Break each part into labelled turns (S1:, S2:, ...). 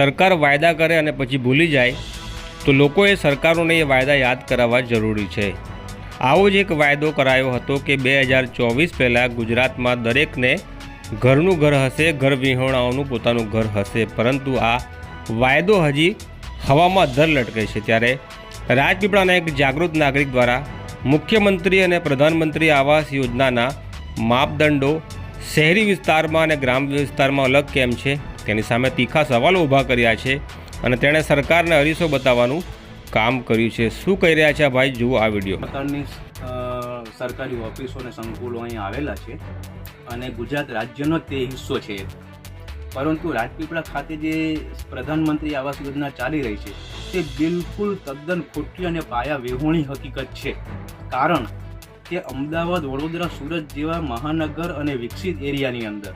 S1: સરકાર વાયદા કરે અને પછી ભૂલી જાય, તો લોકોએ સરકારોને એ વાયદા યાદ કરાવવા જરૂરી છે. આવો જ એક વાયદો કરાયો હતો કે બે હજાર ચોવીસ પહેલાં ગુજરાતમાં દરેકને ઘરનું ઘર હશે, ઘર વિહોણાઓનું પોતાનું ઘર હશે, પરંતુ આ વાયદો હજી હવામાં ધર લટકે છે. ત્યારે રાજપીપળાના એક જાગૃત નાગરિક દ્વારા મુખ્યમંત્રી અને પ્રધાનમંત્રી આવાસ યોજનાના માપદંડો શહેરી વિસ્તારમાં અને ગ્રામ્ય વિસ્તારમાં અલગ કેમ છે? તેની સામે તીખા સવાલો ઊભા કર્યા છે અને તેણે સરકારને અરીસો બતાવવાનું કામ કર્યું છે. શું કહી રહ્યા છે ભાઈ? જુઓ આ વીડિયો
S2: સરકારની સરકારી ઓફિસો અને સંકુલો અહીં આવેલા છે અને ગુજરાત રાજ્યનો તે હિસ્સો છે પરંતુ રાજપીપળા ખાતે જે પ્રધાનમંત્રી આવાસ યોજના ચાલી રહી છે, તે બિલકુલ તદ્દન ખોટી અને પાયા વિહોણી હકીકત છે. કારણ કે અમદાવાદ, વડોદરા, સુરત જેવા મહાનગર અને વિકસિત એરિયાની અંદર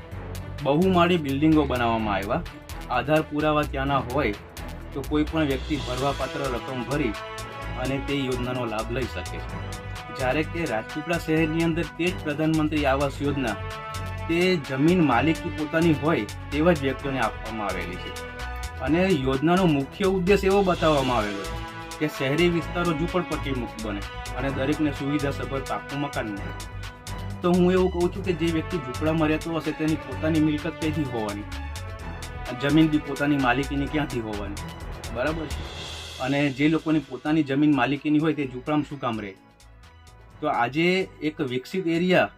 S2: બહુમાળી બિલ્ડિંગો બનાવવામાં આવ્યા. આધાર પુરાવા ત્યાંના હોય તો કોઈ પણ વ્યક્તિ ભરવાપાત્ર રકમ ભરી અને તે યોજનાનો લાભ લઈ શકે. છે જ્યારે કે રાજપીપળા શહેરની અંદર તે જ પ્રધાનમંત્રી આવાસ યોજના તે જમીન માલિકી પોતાની હોય તેવા જ વ્યક્તિઓને આપવામાં આવેલી છે. અને યોજનાનો મુખ્ય ઉદ્દેશ એવો બતાવવામાં આવેલો છે કે શહેરી વિસ્તારો ઝૂંપડપટ્ટી મુક્ત બને અને દરેકને સુવિધાસભર પાકું મકાન મળે. તો હું એવું કહું છું કે જે વ્યક્તિ ઝૂંપડામાં રહેતો હશે તેની પોતાની મિલકત કઈથી હોવાની? જમીન બી પોતાની માલિકીની ક્યાંથી હોવાની? બરાબર છે? અને જે લોકોની પોતાની જમીન માલિકીની હોય તે ઝૂંપડામાં શું કામ રહે? તો આજે એક વિકસિત એરિયા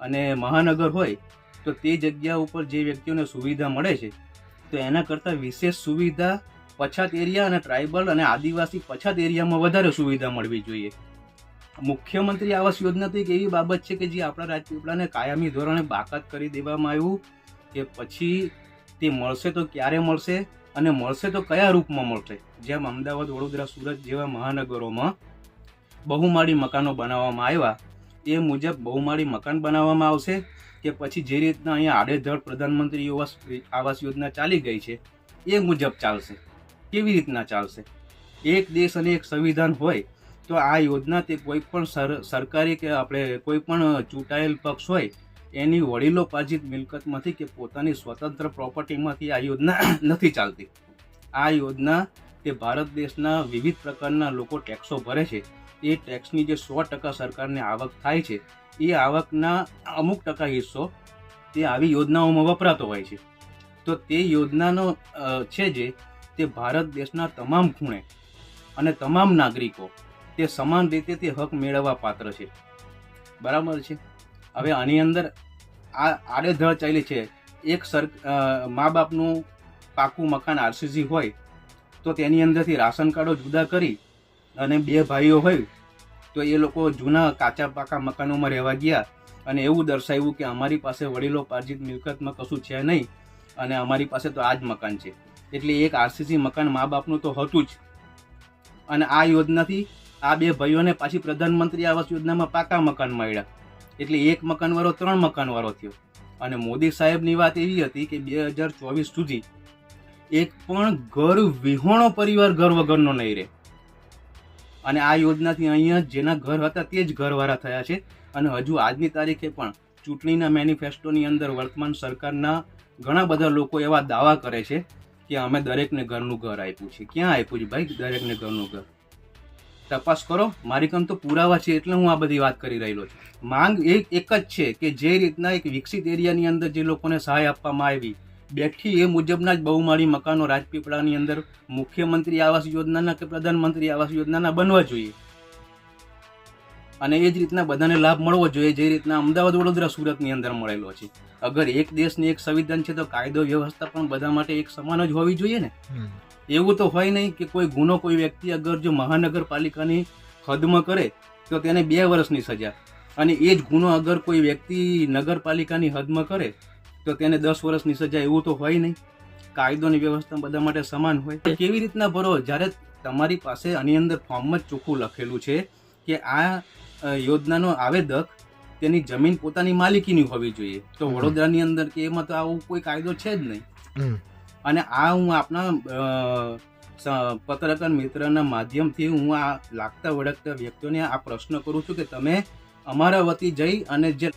S2: અને મહાનગર હોય, તો તે જગ્યા ઉપર જે વ્યક્તિઓને સુવિધા મળે છે, તો એના કરતાં વિશેષ સુવિધા પછાત એરિયા અને ટ્રાઇબલ અને આદિવાસી પછાત એરિયામાં વધારે સુવિધા મળવી જોઈએ. મુખ્યમંત્રી આવાસ યોજના તો એક એવી બાબત છે કે જે આપણા રાજપીપળાને કાયમી ધોરણે બાકાત કરી દેવામાં આવ્યું કે પછી તે મળશે તો ક્યારે મળશે અને મળશે તો કયા રૂપમાં મળશે? જેમ અમદાવાદ, વડોદરા, સુરત જેવા મહાનગરોમાં બહુમાળી મકાનો બનાવવામાં આવ્યા. એ મુજબ બહુમાળી મકાન બનાવવામાં આવશે કે પછી જે રીતના અહીંયા આડેધડ પ્રધાનમંત્રી આવાસ યોજના ચાલી ગઈ છે, એ મુજબ ચાલશે. કેવી રીતના ચાલશે? એક દેશ અને એક સંવિધાન હોય તો આ યોજના તે કોઈ પણ સર, સરકારી કે આપણે કોઈ પણ ચૂંટાયેલ પક્ષ હોય, એની વડીલોપાર્જિત મિલકતમાંથી કે પોતાની સ્વતંત્ર પ્રોપર્ટીમાંથી આ યોજના નથી ચાલતી. આ યોજના તે ભારત દેશના વિવિધ પ્રકારના લોકો ટેક્સો ભરે છે. એ ટેક્સની જે સો ટકા સરકારને આવક થાય છે, એ આવકના અમુક ટકા હિસ્સો તે આવી યોજનાઓમાં વપરાતો હોય છે. તો તે યોજનાનો છે જે તે ભારત દેશના તમામ ખૂણે અને તમામ નાગરિકો તે સમાન રીતે તે હક મેળવવા પાત્ર છે. બરાબર છે? હવે આની અંદર આ આડેધડ ચાલી છે. એક સર મા બાપનું પાકું મકાન આરસીસી હોય, તો તેની અંદરથી રાશન કાર્ડો જુદા કરી અને બે ભાઈઓ હોય, તો એ લોકો જૂના કાચા પાકા મકાનોમાં રહેવા ગયા અને એવું દર્શાવ્યું કે અમારી પાસે વડીલો પાર્જિત મિલકતમાં કશું છે નહીં અને અમારી પાસે તો આ જ મકાન છે. એટલે એક આરસીસી મકાન મા બાપનું તો હતું જ. અને આ યોજનાથી આ બે ભાઈઓને પાછી પ્રધાનમંત્રી આવાસ યોજનામાં પાકા મકાન મળ્યા. એટલે એક મકાનવાળો ત્રણ મકાનવાળો થયો. અને મોદી સાહેબની વાત એવી હતી કે બે હજાર ચોવીસ સુધી એક પણ ઘર વિહોણો પરિવાર ઘર વગરનો નહીં રહે. અને આ યોજનાથી અહીંયા જેના ઘર હતા તે જ ઘરવાળા થયા છે. અને હજુ આજની તારીખે પણ ચૂંટણીના મેનિફેસ્ટોની અંદર વર્તમાન સરકારના ઘણા બધા લોકો એવા દાવા કરે છે કે અમે દરેકને ઘરનું ઘર આપ્યું છે. ક્યાં આપ્યું છે ભાઈ? દરેકને ઘરનું ઘર. તપાસ કરો. મારી કામ તો પુરાવા છે એટલે હું આ બધી વાત કરી રહેલો છું. માંગ એક એક જ છે કે જે રીતના એક વિકસિત એરિયાની અંદર જે લોકોને સહાય આપવામાં આવી, બેઠી એ મુજબના જ બહુમાળી મકાનો રાજપીપળાની અંદર મુખ્યમંત્રી આવાસ યોજનાના કે પ્રધાનમંત્રી આવાસ યોજનાના બનવા જોઈએ. અને એ જ રીતના બધાને લાભ મળવો જોઈએ. જે રીતના અમદાવાદ વડોદરા સુરતની અંદર મળેલો છે. અગર એક દેશની એક સંવિધાન છે તો કાયદો વ્યવસ્થા પણ બધા માટે એક સમાન જ હોવી જોઈએ ને? એવું તો હોય નહીં કે કોઈ ગુનો કોઈ વ્યક્તિ અગર જો મહાનગરપાલિકાની હદમાં કરે તો તેને બે વર્ષની સજા. અને એ જ ગુનો અગર કોઈ વ્યક્તિ નગરપાલિકાની હદમાં કરે તો તેને દસ વર્ષની સજા. એવું તો હોય નહીં. કાયદોની વ્યવસ્થા બધા માટે સમાન હોય. કેવી રીતના ભરો? જ્યારે તમારી પાસે આની અંદર ફોર્મમાં જ ચોખ્ખું લખેલું છે કે આ યોજનાનો આવેદક તેની જમીન પોતાની માલિકીની હોવી જોઈએ. તો વડોદરાની અંદર કે એમાં તો આવું કોઈ કાયદો છે જ નહીં. અને આ હું આપના પત્રકાર મિત્રના માધ્યમથી હું આ લાગતા વળગતા વ્યક્તિઓને આ પ્રશ્ન કરું છું કે તમે અમારા વતી જઈ અને જે